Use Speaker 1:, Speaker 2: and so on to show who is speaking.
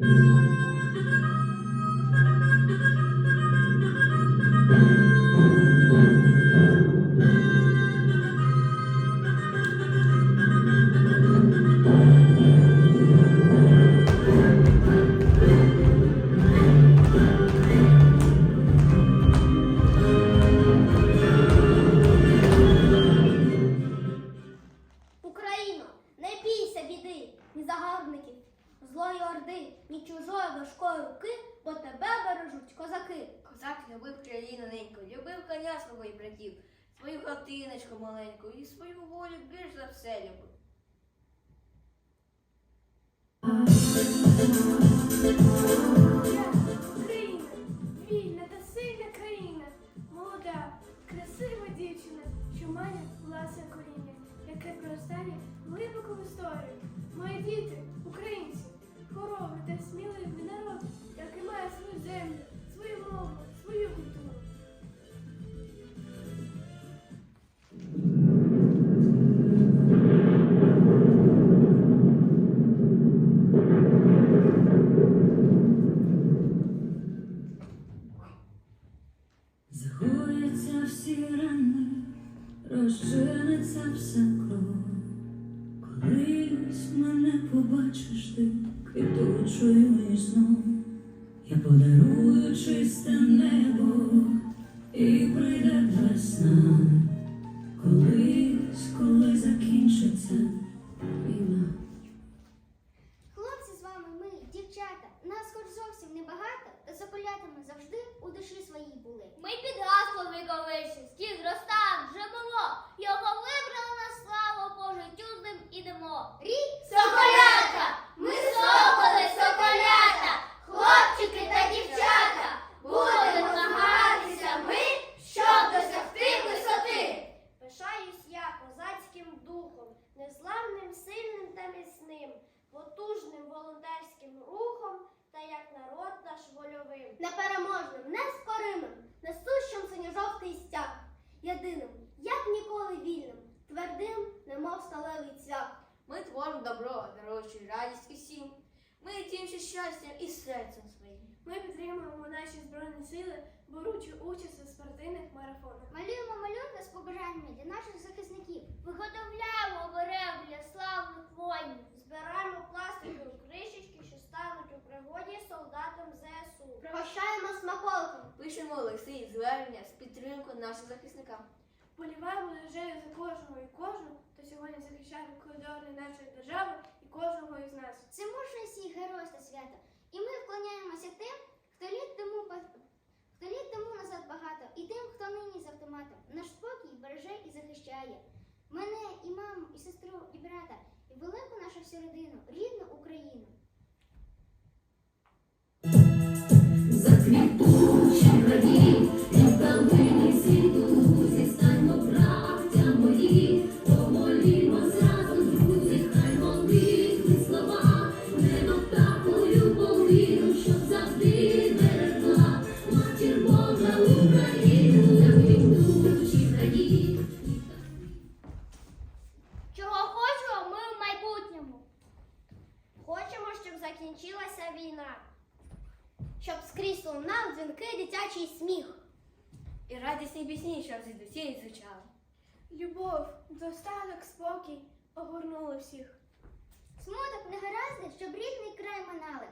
Speaker 1: thank you чужої руки, бо тебе бережуть козаки.
Speaker 2: Козак любив країну неньку, любив коня свого і братів, свою хатиночку маленьку і свою волю більш за все любив.
Speaker 3: Україна, вільна та сильна країна, молода, красива дівчина, що має власне коріння, яке проростає глибоко в історію. Мої діти, українці, хоробрий та сміливий землю, свою мову, свою культуру.
Speaker 4: Всі рани, розчиниться вся кров. Колись мене побачиш ти квітучою і знов. Я подарую чисте небо і прийде весна. Колись, коли закінчиться війна.
Speaker 1: Хлопці з вами ми, дівчата, нас хоч зовсім небагато, та соколятами завжди у душі своїй були. Ми під гаслом віковичі, стіг зростав, живемо, його вибрали на славу, по життю з ним ідемо. Рік
Speaker 3: незламним, сильним та міцним, потужним волонтерським рухом та як народ наш вольовим.
Speaker 1: непереможним, нескоримим, несущим синьо-жовтий стяг, єдиним, як ніколи вільним, твердим, немов сталевий цвях.
Speaker 2: Ми творимо добро, даруючи радість усім. Ми тімся щастям і серцем своїм.
Speaker 3: Ми підтримуємо наші збройні сили, беручи участь у спортивних марафонах.
Speaker 1: Малюємо малюнки з побажаннями для наших захисників. Виготовляємо оберег для славних воїнів.
Speaker 3: Збираємо пластикові кришечки, що стануть у пригоді солдатам ЗСУ.
Speaker 1: Пригощаємо смаколиком.
Speaker 2: Пишемо листи і звернення з підтримку нашим захисникам.
Speaker 3: Поліваємо дужею за кожного і кожну, хто сьогодні захищає коридори нашої держави і кожного із нас.
Speaker 1: Це мужності і геройство свято. І ми вклоняємося тим, хто літ тому ба- хто літ тому назад багато, і тим, хто нині з автоматом. Наш спокій береже і захищає. Мене і маму, і сестру, і брата, і велику нашу середину, рідну Україну.
Speaker 4: Заквітучі
Speaker 3: закінчилася війна.
Speaker 1: Щоб скрізь лунав дзвінки дитячий сміх.
Speaker 2: І радісні пісні, що звідусіль звучали.
Speaker 3: Любов, достаток, спокій огорнули всіх.
Speaker 1: Смуток негаразний, щоб рідний край минали.